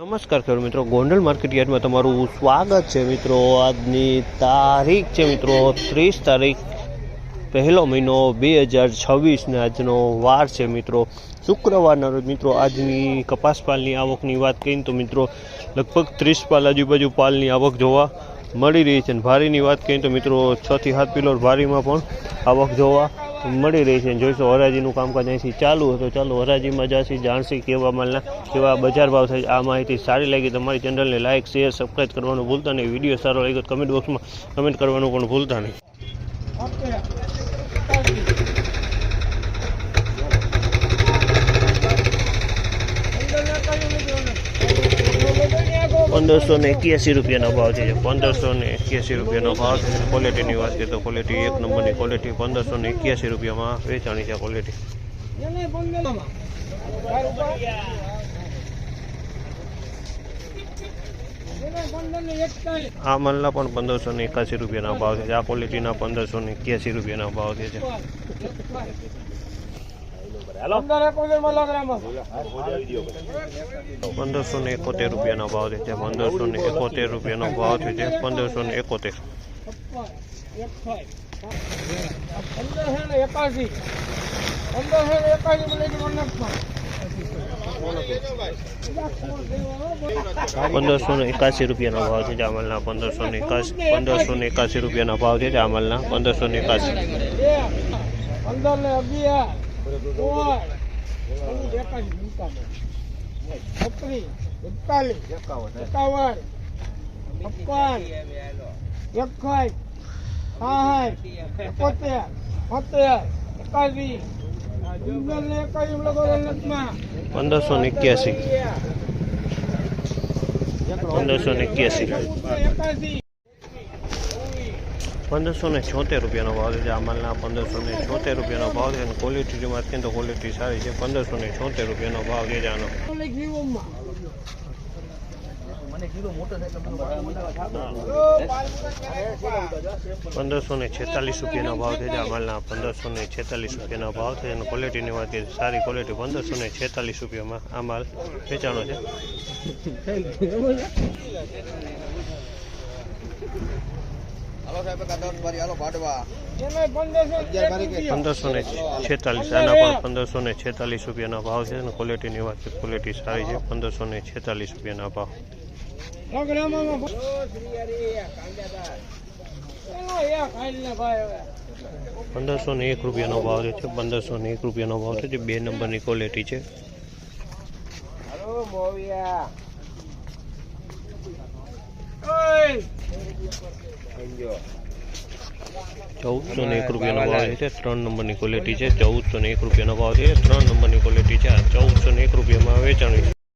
નમસ્કાર ખેડૂત મિત્રો, ગોંડલ માર્કેટ તમારું સ્વાગત છે મિત્રો. આજની તારીખ છે મિત્રો, ત્રીસ તારીખ પહેલો મહિનો બે હજાર છવ્વીસને આજનો વાર છે મિત્રો. શુક્રવારના રોજ મિત્રો આજની કપાસ પાલની આવકની વાત કરીને તો મિત્રો, લગભગ ત્રીસ પાલ આજુબાજુ પાલની આવક જોવા મળી રહી છે. અને ભારીની વાત કરીએ તો મિત્રો છથી સાત પિલોર ભારીમાં પણ આવક જોવા મળી રહી છે. જોઈશું, હરાજીનું કામકાજ અહીંથી ચાલુ હતું. ચાલો, હરાજીમાં જાશી જાણસી કેવા માલના કેવા બજાર ભાવ થાય આ માહિતી સારી લાગી તમારી ચેનલને લાઇક શેર સબસ્ક્રાઈબ કરવાનું ભૂલતા નહીં. વીડિયો સારો લાગ્યો કમેન્ટ બોક્સમાં કમેન્ટ કરવાનું પણ ભૂલતા નહીં. પંદરસો ને એક્યાસી રૂપિયાનો ભાવ છે. પંદરસો ને એક્યાસી રૂપિયાનો ભાવ છે. ક્વોલિટીની વાત કરીએ તો ક્વોલિટી એક નંબરની ક્વોલિટી પંદરસો ને એક્યાસી રૂપિયામાં વેચાણી છે ક્વોલિટી આ માલના પણ પંદરસો ને એકાસી રૂપિયાના ભાવ છે. આ ક્વોલિટીના પંદરસો ને એક્યાસી રૂપિયાના ભાવ છે. પંદરસો ને એકોતેર રૂપિયાનો ભાવ છે પંદરસો ને એકોતેર રૂપિયાનો ભાવ છે પંદરસો ને એકોતેર. પંદરસો ને એકાશી પંદરસો ને એકાસી રૂપિયાનો ભાવ છે જામલના પંદરસો ને એકાસી પંદરસો ને એકાસી રૂપિયાનો ભાવ છે જામલના પંદરસો ને એકાસી. પંદર ને અગિયાર. પંદરસો ને એક્યાસી પંદરસો ને એક્યાસી પંદરસો ને છોતેર રૂપિયાનો ભાવ છે. જામલના પંદરસો ને છોતેર રૂપિયાનો ભાવ છે અને ક્વોલિટીની વાત કરીએ ક્વોલિટી સારી છે. પંદરસો ને છોતેર રૂપિયાનો ભાવ છે આનો પંદરસો ને છેતાલીસ રૂપિયાનો ભાવ છે. જામલના પંદરસો ને છેતાલીસ રૂપિયાનો ભાવ છે અને ક્વોલિટીની વાત કરીએ સારી ક્વોલિટી પંદરસો ને છેતાલીસ રૂપિયામાં આ માલ વેચાણો છે. એમાં પંદરસો પંદરસો ને છેતાલીસ આના પણ પંદરસો ને છેતાલીસ રૂપિયાના ભાવ છે અને ક્વોલિટીની વાત ક્વોલિટી સારી છે પંદરસો ને છેતાલીસ રૂપિયાના ભાવ. પંદરસો ને એક રૂપિયાનો ભાવ છે પંદરસો ને એક રૂપિયાનો ભાવ છે જે બે નંબરની ક્વોલિટી છે. ચૌદસો ને એક રૂપિયાનો ભાવ છે ત્રણ નંબરની ક્વોલિટી છે ચૌદસો ને એક રૂપિયાનો ભાવ છે ત્રણ નંબરની ક્વોલિટી છે આ ચૌદસો ને એક રૂપિયામાં વેચાણી